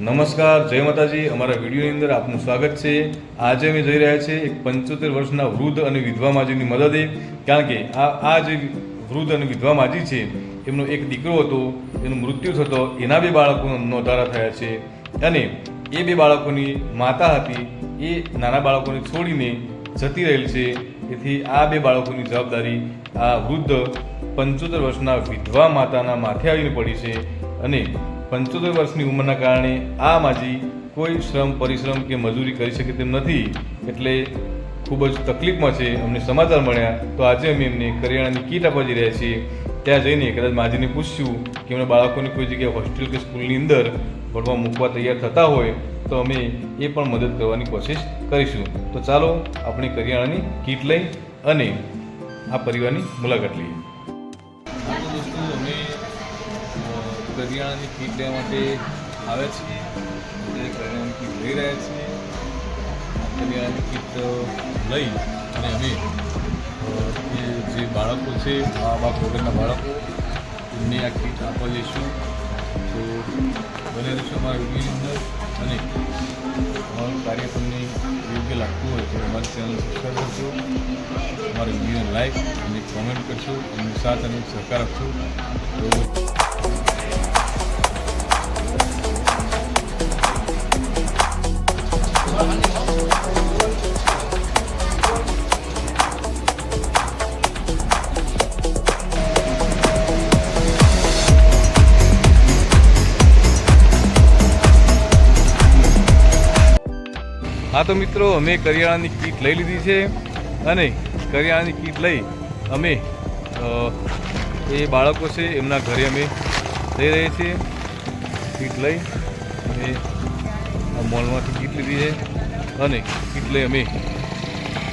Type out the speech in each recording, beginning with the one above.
નમસ્કાર, જય માતાજી. અમારા વિડીયોની અંદર આપનું સ્વાગત છે. આજે અમે જઈ રહ્યા છીએ એક પંચોતેર વર્ષના વૃદ્ધ અને વિધવા માજીની મદદે. કારણ કે આ આ જે વૃદ્ધ અને વિધવા માજી છે, એમનો એક દીકરો હતો, એનું મૃત્યુ થતો, એના બે બાળકો નોંધારા થયા છે. અને એ બે બાળકોની માતા હતી, એ નાના બાળકોને છોડીને જતી રહેલ છે. તેથી આ બે બાળકોની જવાબદારી આ વૃદ્ધ પંચોતેર વર્ષના વિધવા માતાના માથે આવીને પડી છે. અને પંચોતેર વર્ષની ઉંમરના કારણે આ માજી કોઈ શ્રમ, પરિશ્રમ કે મજૂરી કરી શકે તેમ નથી, એટલે ખૂબ જ તકલીફમાં છે, અમને સમાચાર મળ્યા. તો આજે અમે એમને કરિયાણાની કીટ આપવા જઈ રહ્યા છીએ. ત્યાં જઈને કદાચ માજીને પૂછ્યું કે એમના બાળકોને કોઈ જગ્યાએ હોસ્ટેલ કે સ્કૂલની અંદર ભણવા મૂકવા તૈયાર થતા હોય, તો અમે એ પણ મદદ કરવાની કોશિશ કરીશું. તો ચાલો આપણે કરિયાણાની કીટ લઈ અને આ પરિવારની મુલાકાત લઈએ. કરિયાણાની કીટ લેવા માટે આવે છે. એટલે કરિયાણાની કીટ લઈ રહ્યા આ કરિયાણાની કીટ લઈ અને અમે જે બાળકો છે મા બાપ વગરના બાળકો, એમને આ કીટ આપવા જઈશું. તો બને રહેશો અમારા વિડીયોની અંદર અને અમારું કાર્ય તમને યોગ્ય લાગતું હોય તો અમારી ચેનલ સબસ્ક્રાઈબ કરશો અમારી વિડીયોને લાઈક અને કોમેન્ટ કરશો એમની સાથ અને સહકાર આપશો તો હા તો મિત્રો, અમે કરિયાણાની કીટ લઈ લીધી છે અને કરિયાણાની કીટ લઈ અમે એ બાળકો છે એમના ઘરે અમે જઈ રહીએ છીએ. કીટ લઈ અને મોલમાંથી કીટ લીધી છે અને કીટ લઈ અમે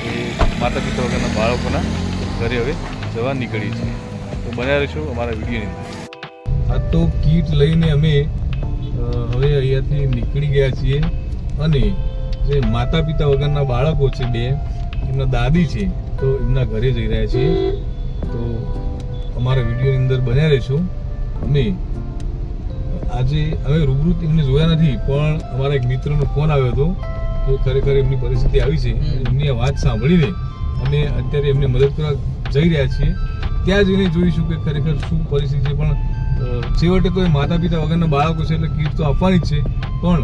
એ માતા પિતા વગરના બાળકોના ઘરે હવે જવા નીકળીએ છીએ. તો બન્યા રહીશું અમારા વિડીયોની અંદર. આ તો કીટ લઈને અમે હવે અહીંયાથી નીકળી ગયા છીએ અને જે માતા પિતા વગરના બાળકો છે બે એમના દાદી છે તો એમના ઘરે જઈ રહ્યા છીએ. તો અમારા વિડીયોની અંદર બન્યા રહીશું. અમે આજે હવે રૂબરૂ એમને જોયા નથી પણ અમારા એક મિત્રનો ફોન આવ્યો હતો તો ખરેખર એમની પરિસ્થિતિ આવી છે. એમની આ વાત સાંભળીને અમે અત્યારે એમને મદદ કરવા જઈ રહ્યા છીએ. ત્યાં જઈને જોઈશું કે ખરેખર શું પરિસ્થિતિ છે. પણ છેવટે તો એ માતા પિતા વગરના બાળકો છે એટલે કીટ તો આપવાની જ છે. પણ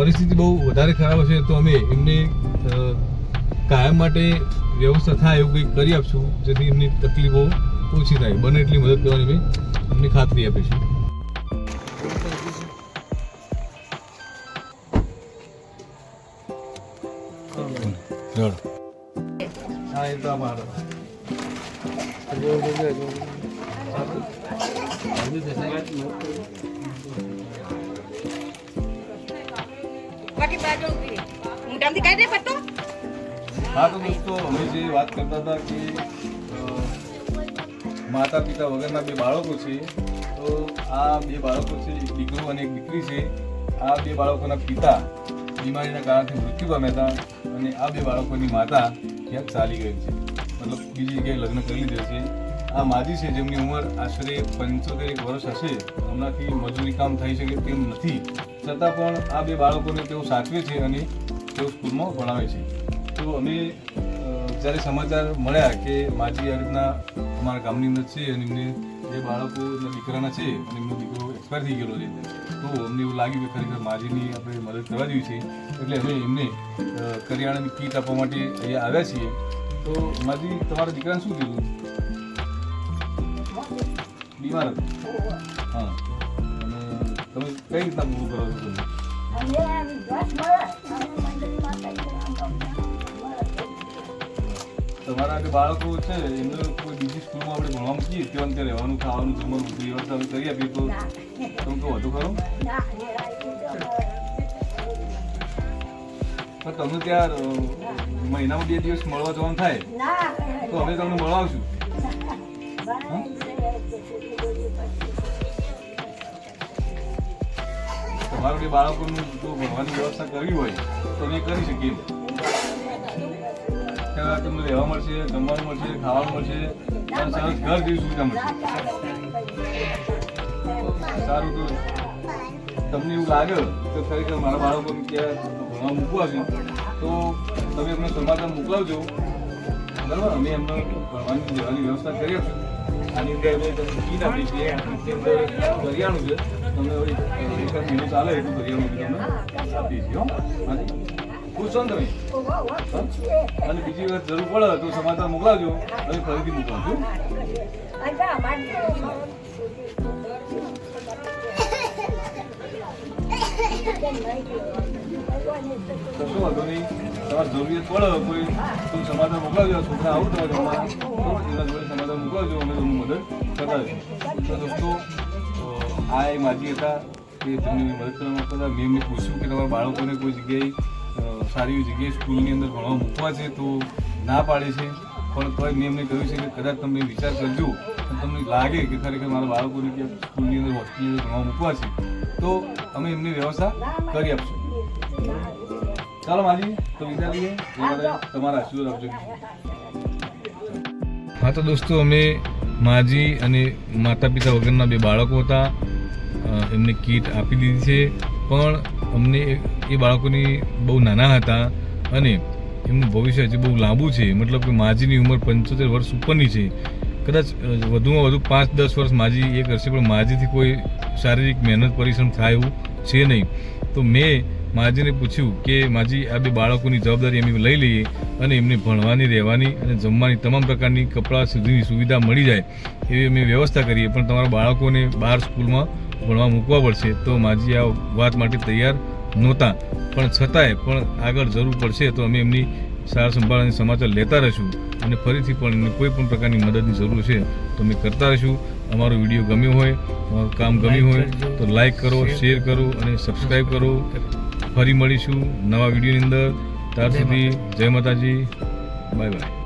પરિસ્થિતિ બહુ વધારે ખરાબ હશે તો અમે એમને કાયમ માટે વ્યવસ્થા થાય એવું કંઈક કરી આપશું જેથી એમની તકલીફો ઓછી થાય. બને એટલી મદદ કરવાની અમે એમની ખાતરી આપીશું. હા એ તો અમારો. હા, તો દોસ્તો, અમે જે વાત કરતા હતા કે માતા પિતા વગરના બે બાળકો છે, તો આ બે બાળકો છે, એક દીકરો અને એક દીકરી છે. આ બે બાળકોના પિતા બીમારીના કારણથી મૃત્યુ પામ્યા હતા અને આ બે બાળકોની માતા ક્યાંક ચાલી ગઈ છે. મતલબ બીજી જગ્યાએ લગ્ન કરી લીધા છે. આ માજી છે, જેમની ઉંમર આશરે પંચોતેર વર્ષ હશે. હમણાંથી મજૂરી કામ થઈ શકે તેમ નથી. છતાં પણ આ બે બાળકોને તેઓ સાચવે છે અને તેઓ સ્કૂલમાં ભણાવે છે. તો અમે જ્યારે સમાચાર મળ્યા કે માજી આ રીતના અમારા ગામની અંદર છે અને એમને જે બાળકો દીકરાના છે અને એમનો દીકરો એક્સપાયર થઈ ગયેલો છે, તો અમને એવું લાગ્યું કે ખરેખર માજીની આપણે મદદ કરવા જેવી છે. એટલે અમે એમને કરિયાણાની કીટ આપવા માટે અહીંયા આવ્યા છીએ. તો માજી, તમારા દીકરાને શું કીધું? બીમાર હતો. હા. તમે કઈ રીતના પૂરું કરો છો તમે? તમારા જે બાળકો છે એમને કોઈ બીજી સ્કૂલમાં આપણે ભણવા મૂકીએ? તો અંતે રહેવાનું ખાવાનું જમવાનું બધું એ અમે કરી આપીએ તો તમે તો વધુ ખરું? પણ તમને ત્યાં મહિનામાં બે દિવસ મળવા જવાનું થાય? તો અમે તમને મળવાશું. તમારે જે બાળકોનું જો ભણવાની વ્યવસ્થા કરવી હોય, તો અમે કરી શકીએ. ત્યાં તમને રહેવા મળશે, જમવાનું મળશે, ખાવાનું મળશે અને સરસ ઘર જેવી સુવિધા મળશે. સારું તો તમને એવું લાગે કે ખરેખર મારા બાળકોને ત્યાં ભણવા મૂકવા છે. તો તમે અમને સમાધાન મોકલાવજો. બરાબર? અમે એમને ભણવાની, જવાની વ્યવસ્થા કરી આપશું. આની અંદર અમે તમને કીટ આપીએ છે એની અંદર કરિયાણું છે. તમને એકાદ મહિનો ચાલે, એટલું કરિયાણું બી તમને. આપી હાજી. ખુશ છો ને તમે? અને બીજી વાર જરૂર પડે તો સમાચાર મોકલાવજો. અને ફરીથી મોકલાવજો કશો વાંધો નહીં. તમારે જરૂરિયાત પડે, કોઈ તો સમાચાર મોકલાવજો. છોકરા આવું તમારે જમવા એના જોડે સમાધાન મોકલાવજો અમે તમને મદદ કરતા દોસ્તો આ એ માજી હતા. કે તમને મદદ કરવા માંગતા હતા. મેં એમને પૂછ્યું કે તમારા બાળકોને કોઈ જગ્યાએ સારી એવી જગ્યાએ સ્કૂલની અંદર ભણવા મૂકવા છે તો ના પાડે છે. પણ તોય મેં એમને કહ્યું છે કે કદાચ તમે વિચાર કરજો અને તમને લાગે કે ખરેખર મારા બાળકોને કે સ્કૂલની અંદર, હોસ્ટેલની અંદર ભણવા મૂકવા છે, તો અમે એમની વ્યવસ્થા કરી આપશું. ચાલો માજી, તો વિચાર લઈએ. તમારા આશીર્વાદ આપજો. હા તો દોસ્તો, અમે માજી અને માતા પિતા વગરના બે બાળકો હતા. એમને કીટ આપી દીધી છે. પણ અમને એ- બાળકોની બહુ નાના હતા અને એમનું ભવિષ્ય હજી બહુ લાંબુ છે. મતલબ કે માજીની ઉંમર પંચોતેર વર્ષ ઉપરની છે. કદાચ વધુમાં વધુ પાંચ દસ વર્ષ માજી એ કરશે પણ માજીથી કોઈ શારીરિક મહેનત પરિશ્રમ થાય એવું છે નહીં. તો મેં માજીને પૂછ્યું કે માજી, આ બે બાળકોની જવાબદારી અમે લઈ લઈએ અને એમને ભણવાની, રહેવાની અને જમવાની તમામ પ્રકારની કપડાં સુધીની સુવિધા મળી જાય એવી અમે વ્યવસ્થા કરીએ. પણ તમારા બાળકોને બહાર સ્કૂલમાં ભણવા મૂકવા પડશે તો માજી આ વાત માટે તૈયાર નહોતા. પણ છતાંય પણ આગળ જરૂર પડશે તો અમે એમની સાર સંભાળ અને સમાચાર લેતા રહીશું. અને ફરીથી પણ એમને કોઈ પણ પ્રકારની મદદની જરૂર છે તો અમે કરતા રહીશું. અમારો વીડિયો ગમ્યો હોય અમારું કામ ગમ્યું હોય તો લાઈક કરો શેર કરો અને સબસ્ક્રાઈબ કરો. ફરી મળીશું નવા વિડીયોની અંદર. ત્યાર સુધી જય માતાજી. Bye bye